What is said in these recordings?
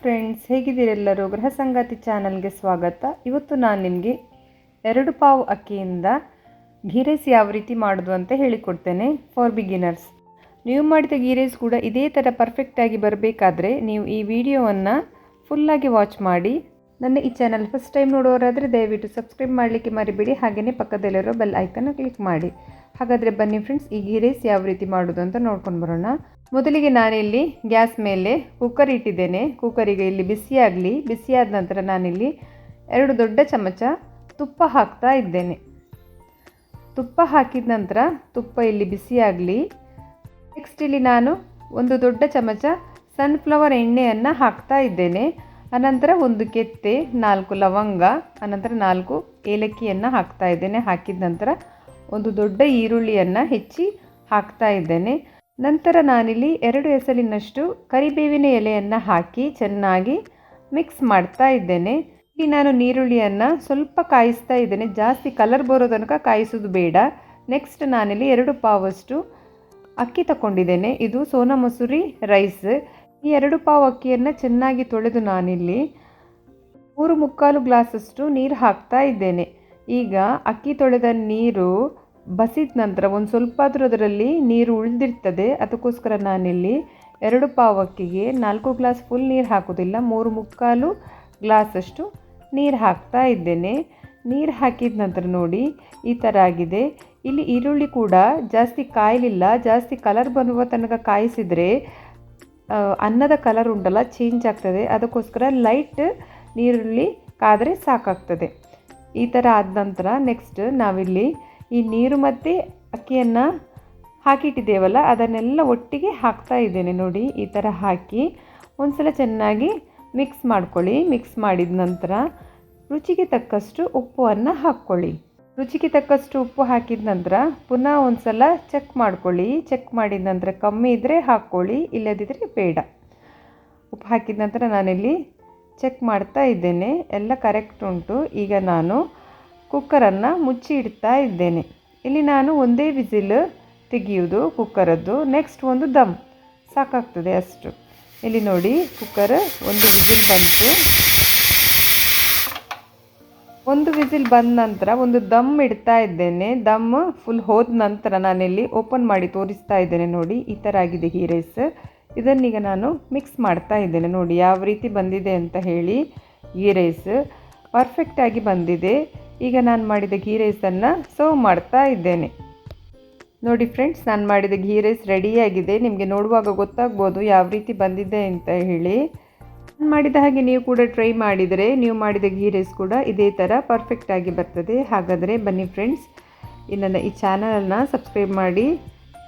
Friends ಹೇಗಿದ್ದೀರೆಲ್ಲರೂ? ಗೃಹ ಸಂಗಾತಿ ಚಾನಲ್ಗೆ ಸ್ವಾಗತ. ಇವತ್ತು ನಾನು ನಿಮಗೆ ಎರಡು ಪಾವು ಅಕ್ಕಿಯಿಂದ ರೈಸ್ ಯಾವ ರೀತಿ ಮಾಡೋದು ಅಂತ ಹೇಳಿಕೊಡ್ತೇನೆ ಫಾರ್ ಬಿಗಿನರ್ಸ್ ನೀವು ಮಾಡಿದ ಘೀ ರೈಸ್ ಕೂಡ ಇದೇ ಥರ ಪರ್ಫೆಕ್ಟಾಗಿ ಬರಬೇಕಾದ್ರೆ ನೀವು ಈ ವಿಡಿಯೋವನ್ನು ಫುಲ್ಲಾಗಿ ವಾಚ್ ಮಾಡಿ. ನನ್ನ ಈ ಚಾನಲ್ ಫಸ್ಟ್ ಟೈಮ್ ನೋಡೋರಾದರೆ ದಯವಿಟ್ಟು ಸಬ್ಸ್ಕ್ರೈಬ್ ಮಾಡಲಿಕ್ಕೆ ಮರಿಬೇಡಿ. ಹಾಗೆಯೇ ಪಕ್ಕದಲ್ಲಿರೋ ಬೆಲ್ ಐಕನ್ನ ಕ್ಲಿಕ್ ಮಾಡಿ. ಹಾಗಾದರೆ ಬನ್ನಿ ಫ್ರೆಂಡ್ಸ್ ಈ ಘೀ ರೈಸ್ ಯಾವ ರೀತಿ ಮಾಡೋದು ಅಂತ ನೋಡ್ಕೊಂಡು ಬರೋಣ. ಮೊದಲಿಗೆ ನಾನಿಲ್ಲಿ ಗ್ಯಾಸ್ ಮೇಲೆ ಕುಕ್ಕರ್ ಇಟ್ಟಿದ್ದೇನೆ. ಕುಕ್ಕರಿಗೆ ಇಲ್ಲಿ ಬಿಸಿಯಾಗಲಿ, ಬಿಸಿಯಾದ ನಂತರ ನಾನಿಲ್ಲಿ ಎರಡು ದೊಡ್ಡ ಚಮಚ ತುಪ್ಪ ಹಾಕ್ತಾ ಇದ್ದೇನೆ. ತುಪ್ಪ ಹಾಕಿದ ನಂತರ ತುಪ್ಪ ಇಲ್ಲಿ ಬಿಸಿಯಾಗಲಿ. ನೆಕ್ಸ್ಟ್ ಇಲ್ಲಿ ನಾನು ಒಂದು ದೊಡ್ಡ ಚಮಚ ಸನ್ಫ್ಲವರ್ ಎಣ್ಣೆಯನ್ನು ಹಾಕ್ತಾ ಇದ್ದೇನೆ. ಅನಂತರ ಒಂದು ಕೆತ್ತೆ, ನಾಲ್ಕು ಲವಂಗ, ಅನಂತರ ನಾಲ್ಕು ಏಲಕ್ಕಿಯನ್ನು ಹಾಕ್ತಾ ಇದ್ದೇನೆ. ಹಾಕಿದ ನಂತರ ಒಂದು ದೊಡ್ಡ ಈರುಳ್ಳಿಯನ್ನು ಹೆಚ್ಚಿ ಹಾಕ್ತಾ ಇದ್ದೇನೆ. ನಂತರ ನಾನಿಲ್ಲಿ ಎರಡು ಎಸಲಿನಷ್ಟು ಕರಿಬೇವಿನ ಎಲೆಯನ್ನು ಹಾಕಿ ಚೆನ್ನಾಗಿ ಮಿಕ್ಸ್ ಮಾಡ್ತಾ ಇದ್ದೇನೆ. ಇಲ್ಲಿ ನಾನು ನೀರುಳ್ಳಿಯನ್ನು ಸ್ವಲ್ಪ ಕಾಯಿಸ್ತಾ ಇದ್ದೇನೆ. ಜಾಸ್ತಿ ಕಲರ್ ಬರೋ ತನಕ ಕಾಯಿಸೋದು ಬೇಡ. ನೆಕ್ಸ್ಟ್ ನಾನಿಲ್ಲಿ ಎರಡು ಪಾವಷ್ಟು ಅಕ್ಕಿ ತಗೊಂಡಿದ್ದೇನೆ ಇದು ಸೋನಾ ಮಸೂರಿ ರೈಸ್ ಈ ಎರಡು ಪಾವು ಅಕ್ಕಿಯನ್ನು ಚೆನ್ನಾಗಿ ತೊಳೆದು ನಾನಿಲ್ಲಿ ಮೂರು ಮುಕ್ಕಾಲು ಗ್ಲಾಸಷ್ಟು ನೀರು ಹಾಕ್ತಾ ಇದ್ದೇನೆ. ಈಗ ಅಕ್ಕಿ ತೊಳೆದ ನೀರು ಬಸಿದ ನಂತರ ಒಂದು ಸ್ವಲ್ಪ ಆದರೂ ಅದರಲ್ಲಿ ನೀರು ಉಳಿದಿರ್ತದೆ. ಅದಕ್ಕೋಸ್ಕರ ನಾನಿಲ್ಲಿ ಎರಡು ಪಾವು ಅಕ್ಕಿಗೆ ನಾಲ್ಕು ಗ್ಲಾಸ್ ಫುಲ್ ನೀರು ಹಾಕೋದಿಲ್ಲ ಮೂರು ಮುಕ್ಕಾಲು ಗ್ಲಾಸಷ್ಟು ನೀರು ಹಾಕ್ತಾ ಇದ್ದೇನೆ. ನೀರು ಹಾಕಿದ ನಂತರ ನೋಡಿ, ಈ ಥರ ಆಗಿದೆ. ಇಲ್ಲಿ ಈರುಳ್ಳಿ ಕೂಡ ಜಾಸ್ತಿ ಕಾಯಲಿಲ್ಲ. ಜಾಸ್ತಿ ಕಲರ್ ಬರುವ ತನಕ ಕಾಯಿಸಿದರೆ ಅನ್ನದ ಕಲರ್ ಉಂಟಲ್ಲ, ಚೇಂಜ್ ಆಗ್ತದೆ. ಅದಕ್ಕೋಸ್ಕರ ಲೈಟ್ ನೀರುಳ್ಳಿ ಕಾದರೆ ಸಾಕಾಗ್ತದೆ. ಈ ಥರ ಆದ ನಂತರ ನೆಕ್ಸ್ಟ್ ನಾವಿಲ್ಲಿ ಈ ನೀರು ಮತ್ತು ಅಕ್ಕಿಯನ್ನು ಹಾಕಿಟ್ಟಿದ್ದೇವಲ್ಲ, ಅದನ್ನೆಲ್ಲ ಒಟ್ಟಿಗೆ ಹಾಕ್ತಾ ಇದ್ದೇನೆ ನೋಡಿ. ಈ ಥರ ಹಾಕಿ ಒಂದ್ಸಲ ಚೆನ್ನಾಗಿ ಮಿಕ್ಸ್ ಮಾಡ್ಕೊಳ್ಳಿ. ಮಿಕ್ಸ್ ಮಾಡಿದ ನಂತರ ರುಚಿಗೆ ತಕ್ಕಷ್ಟು ಉಪ್ಪನ್ನು ಹಾಕ್ಕೊಳ್ಳಿ. ರುಚಿಗೆ ತಕ್ಕಷ್ಟು ಉಪ್ಪು ಹಾಕಿದ ನಂತರ ಪುನಃ ಒಂದು ಸಲ ಚೆಕ್ ಮಾಡ್ಕೊಳ್ಳಿ. ಚೆಕ್ ಮಾಡಿದ ನಂತರ ಕಮ್ಮಿ ಇದ್ದರೆ ಹಾಕ್ಕೊಳ್ಳಿ ಇಲ್ಲದಿದ್ದರೆ ಬೇಡ. ಉಪ್ಪು ಹಾಕಿದ ನಂತರ ನಾನಿಲ್ಲಿ ಚೆಕ್ ಮಾಡ್ತಾ ಇದ್ದೇನೆ. ಎಲ್ಲ ಕರೆಕ್ಟ್ ಉಂಟು. ಈಗ ನಾನು ಕುಕ್ಕರನ್ನು ಮುಚ್ಚಿ ಇಡ್ತಾ ಇದ್ದೇನೆ. ಇಲ್ಲಿ ನಾನು ಒಂದೇ ವಿಸಿಲ್ ತೆಗೆಯುವುದು ಕುಕ್ಕರದ್ದು, ನೆಕ್ಸ್ಟ್ ಒಂದು ದಮ್. ಸಾಕಾಗ್ತದೆ ಅಷ್ಟು. ಇಲ್ಲಿ ನೋಡಿ, ಕುಕ್ಕರ್ ಒಂದು ವಿಸಿಲ್ ಬಂತು. ಒಂದು ವಿಸಿಲ್ ಬಂದ ನಂತರ ಒಂದು ದಮ್ ಇಡ್ತಾ ಇದ್ದೇನೆ. ದಮ್ ಫುಲ್ ಹೋದ ನಂತರ ನಾನಿಲ್ಲಿ ಓಪನ್ ಮಾಡಿ ತೋರಿಸ್ತಾ ಇದ್ದೇನೆ ನೋಡಿ, ಈ ಥರ ಆಗಿದೆ ಈ ರೈಸ್. ಇದನ್ನೀಗ ನಾನು ಮಿಕ್ಸ್ ಮಾಡ್ತಾ ಇದ್ದೇನೆ ನೋಡಿ, ಯಾವ ರೀತಿ ಬಂದಿದೆ ಅಂತ ಹೇಳಿ. ಈ ರೈಸ್ ಪರ್ಫೆಕ್ಟಾಗಿ ಬಂದಿದೆ. ಈಗ ನಾನು ಮಾಡಿದ ಘೀ ರೈಸನ್ನು ಸರ್ವ್ ಮಾಡ್ತಾ ಇದ್ದೇನೆ. ನೋಡಿ ಫ್ರೆಂಡ್ಸ್ ನಾನು ಮಾಡಿದ ಘೀ ರೈಸ್ ರೆಡಿಯಾಗಿದೆ ನಿಮಗೆ ನೋಡುವಾಗ ಗೊತ್ತಾಗ್ಬೋದು ಯಾವ ರೀತಿ ಬಂದಿದೆ ಅಂತ ಹೇಳಿ. ನಾನು ಮಾಡಿದ ಹಾಗೆ ನೀವು ಕೂಡ ಟ್ರೈ ಮಾಡಿದರೆ, ನೀವು ಮಾಡಿದ ಘೀ ರೈಸ್ ಕೂಡ ಇದೇ ಥರ ಪರ್ಫೆಕ್ಟಾಗಿ ಬರ್ತದೆ. ಹಾಗಾದರೆ ಬನ್ನಿ ಫ್ರೆಂಡ್ಸ್ ಈ ನನ್ನ ಈ ಚಾನಲನ್ನು ಸಬ್ಸ್ಕ್ರೈಬ್ ಮಾಡಿ,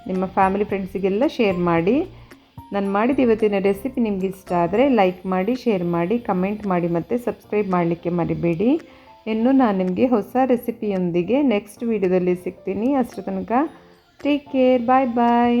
ನಿಮ್ಮ ಫ್ಯಾಮಿಲಿ ಫ್ರೆಂಡ್ಸಿಗೆಲ್ಲ ಶೇರ್ ಮಾಡಿ. ನಾನು ಮಾಡಿದ ಇವತ್ತಿನ ರೆಸಿಪಿ ನಿಮ್ಗೆ ಇಷ್ಟ ಆದರೆ ಲೈಕ್ ಮಾಡಿ ಶೇರ್ ಮಾಡಿ ಕಮೆಂಟ್ ಮಾಡಿ ಮತ್ತು ಸಬ್ಸ್ಕ್ರೈಬ್ ಮಾಡಲಿಕ್ಕೆ ಮರಿಬೇಡಿ. ಇನ್ನು ನಾನು ನಿಮಗೆ ಹೊಸ ರೆಸಿಪಿಯೊಂದಿಗೆ ನೆಕ್ಸ್ಟ್ ವೀಡಿಯೋದಲ್ಲಿ ಸಿಗ್ತೀನಿ. ಅಷ್ಟರ ತನಕ ಟೇಕ್ ಕೇರ್ ಬಾಯ್ ಬಾಯ್